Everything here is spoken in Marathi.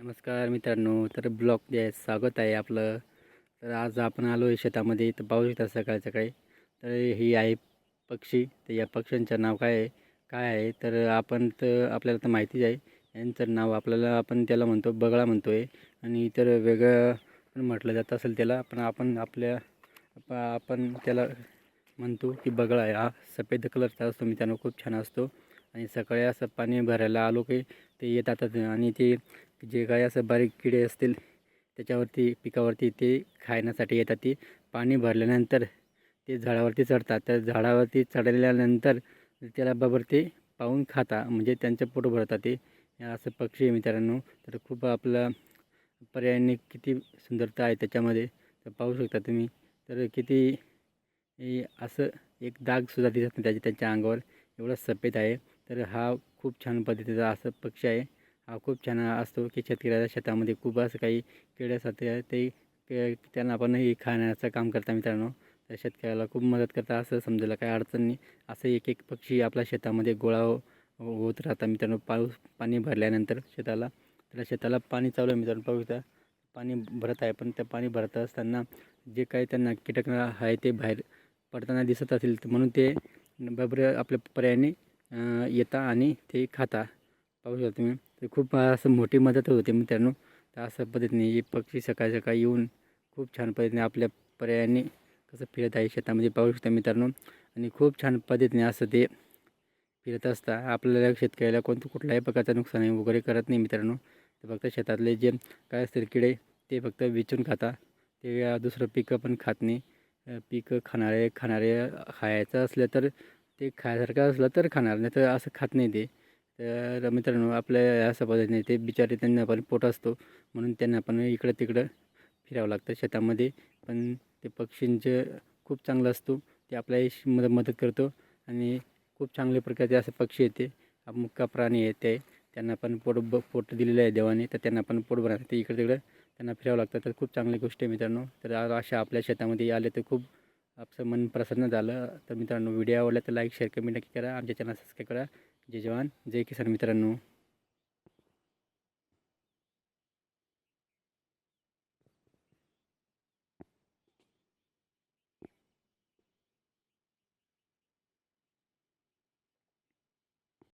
नमस्कार मित्रांनो तर ब्लॉग जे स्वागत आहे आपलं. तर आज आपण आलो आहे शेतामध्ये तर पाहू शकता सकाळी सकाळी. तर ही आहे पक्षी तर या पक्ष्यांचं नाव काय आहे? काय आहे? तर आपण तर आपल्याला तर माहितीच आहे. यांचं नाव आपल्याला आपण त्याला म्हणतो बगळा म्हणतो आहे आणि इतर वेगळं म्हटलं जात असेल त्याला पण आपण आपल्या आपण त्याला म्हणतो की बगळा हा सफेद कलरचा असतो मित्रांनो खूप छान असतो. आणि सकाळी असं पाणी भरायला आलो की ते येतातच आणि ते जे काही असं बारीक किडे असतील त्याच्यावरती पिकावरती ते खाण्यासाठी येतात. ते पाणी भरल्यानंतर ते झाडावरती चढतात. तर झाडावरती चढल्यानंतर त्याला बरोबर ते पाहून खाता म्हणजे त्यांचं पोट भरतात ते. असं पक्षी आहे मित्रांनो. तर खूप आपला पर्यायाने किती सुंदरता आहे त्याच्यामध्ये. तर पाहू शकता तुम्ही. तर किती हे असं एक दागसुद्धा दिसत नाही त्याच्या त्यांच्या अंगावर. एवढा सफेद आहे. तर हा खूप छान पद्धतीचा असं पक्षी आहे. हा खूप छान असतो की शेतकऱ्याच्या शेतामध्ये खूप असं काही किड्यासाठी आहे ते त्यांना आपण हे खाण्याचं काम करता मित्रांनो. तर शेतकऱ्याला खूप मदत करता असं समजायला काही अडचण नाही. असं एक एक पक्षी आपल्या शेतामध्ये गोळा हो- होत राहतात मित्रांनो. पाऊस पाणी भरल्यानंतर शेताला. त्याला शेताला पाणी चालू आहे मित्रांनो. पाऊस पाणी भरत आहे. पण त्या पाणी भरत असताना जे काही त्यांना कीटक आहे ते बाहेर पडताना दिसत असेल तर म्हणून ते बरोबर आपल्या पर्यायाने येता आणि ते खाता. पाहू शकता तुम्ही. ते खूप असं मोठी मदत होते मित्रांनो. तर अशा पद्धतीने हे पक्षी सकाळी सकाळी येऊन खूप छान पद्धतीने आपल्या पर्यायाने कसं फिरत आहे शेतामध्ये पाहू शकता मित्रांनो. आणि खूप छान पद्धतीने असं ते फिरत असता. आपल्याला शेतकऱ्याला कोणतं कुठल्याही प्रकारचं नुकसान वगैरे करत नाही मित्रांनो. ते फक्त शेतातले जे काय असतील किडे ते फक्त विचून खाता. ते दुसरं पिकं पण खात नाही. पिकं खाणारे खाणारे खायचं असलं तर ते खायसारखं असलं तर खाणार नाही तर असं खात नाही ते. तर मित्रांनो आपल्या अशा पद्धतीने ते बिचारे त्यांना पण पोट असतो म्हणून त्यांना पण इकडं तिकडं फिरावं लागतं शेतामध्ये. पण ते पक्षींचं खूप चांगलं असतो ते आपल्याला मदत मदत करतो आणि खूप चांगल्या प्रकारचे असे पक्षी येते. मुक्का प्राणी येते त्यांना पण पोट ब पोट दिलेलं आहे देवाने तर त्यांना पण पोट भरायला ते इकडं तिकडं. त्यांना फिरावं लागतं. तर खूप चांगली गोष्ट आहे मित्रांनो. तर अशा आपल्या शेतामध्ये आले तर खूप आपलं मन प्रसन्न झालं. तर मित्रांनो व्हिडिओ आवडला तर लाईक शेअर कमेंट नक्की करा. आमच्या चॅनल सबस्क्राईब करा. जय जवान. जय किसान मित्रांनो.